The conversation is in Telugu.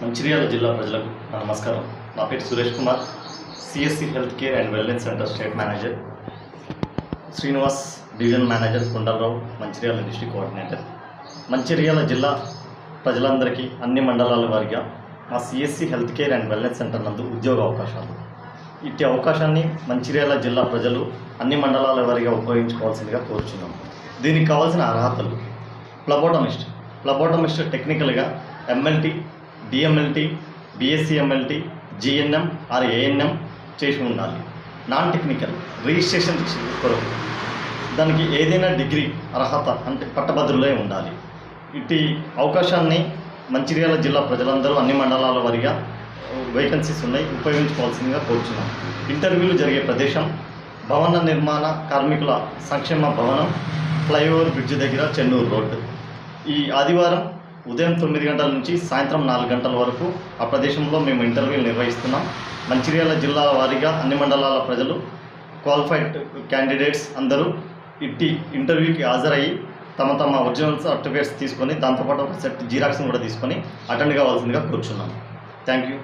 మంచిర్యాల జిల్లా ప్రజలకు నా నమస్కారం. నా పేరు Suresh Kumar CSC health care and wellness centre state manager Srinivas division manager Kondalarao Mancherial district coordinator Mancherial జిల్లా ప్రజలందరికీ అన్ని మండలాల వారిగా మా CSC health care and wellness centre నందు ఉద్యోగ అవకాశాలు. ఇట్టి అవకాశాన్ని మంచిర్యాల జిల్లా ప్రజలు అన్ని మండలాల వారిగా ఉపయోగించుకోవాల్సిందిగా కోరుచున్నాం. దీనికి కావాల్సిన అర్హతలు ప్లబోటమిస్ట్ ప్లబోటమిస్ట్ టెక్నికల్గా MLT DMLT BSc MLT GNM or ANM చేసి ఉండాలి. నాన్ టెక్నికల్ రిజిస్ట్రేషన్ కొరకు. దానికి ఏదైనా డిగ్రీ అర్హత అంటే పట్టభద్రులే ఉండాలి. ఇటు అవకాశాన్ని మంచిర్యాల జిల్లా ప్రజలందరూ అన్ని మండలాల వారిగా వేకెన్సీస్ ఉన్నాయి ఉపయోగించుకోవాల్సిందిగా కోరుచున్నాం. ఇంటర్వ్యూలు జరిగే ప్రదేశం భవన నిర్మాణ కార్మికుల సంక్షేమ భవనం ఫ్లైఓవర్ బ్రిడ్జ్ దగ్గర చెన్నూరు రోడ్డు. ఈ ఆదివారం ఉదయం తొమ్మిది గంటల నుంచి సాయంత్రం నాలుగు గంటల వరకు ఆ ప్రదేశంలో మేము ఇంటర్వ్యూలు నిర్వహిస్తున్నాం. మంచిర్యాల జిల్లా వారీగా అన్ని మండలాల ప్రజలు క్వాలిఫైడ్ క్యాండిడేట్స్ అందరూ ఇట్టి ఇంటర్వ్యూకి హాజరయ్యి తమ తమ ఒరిజినల్ సర్టిఫికేట్స్ తీసుకొని దాంతోపాటు ఒక సెట్ జీరాక్స్ని కూడా తీసుకొని అటెండ్ కావాల్సిందిగా కూర్చున్నాం. Thank you.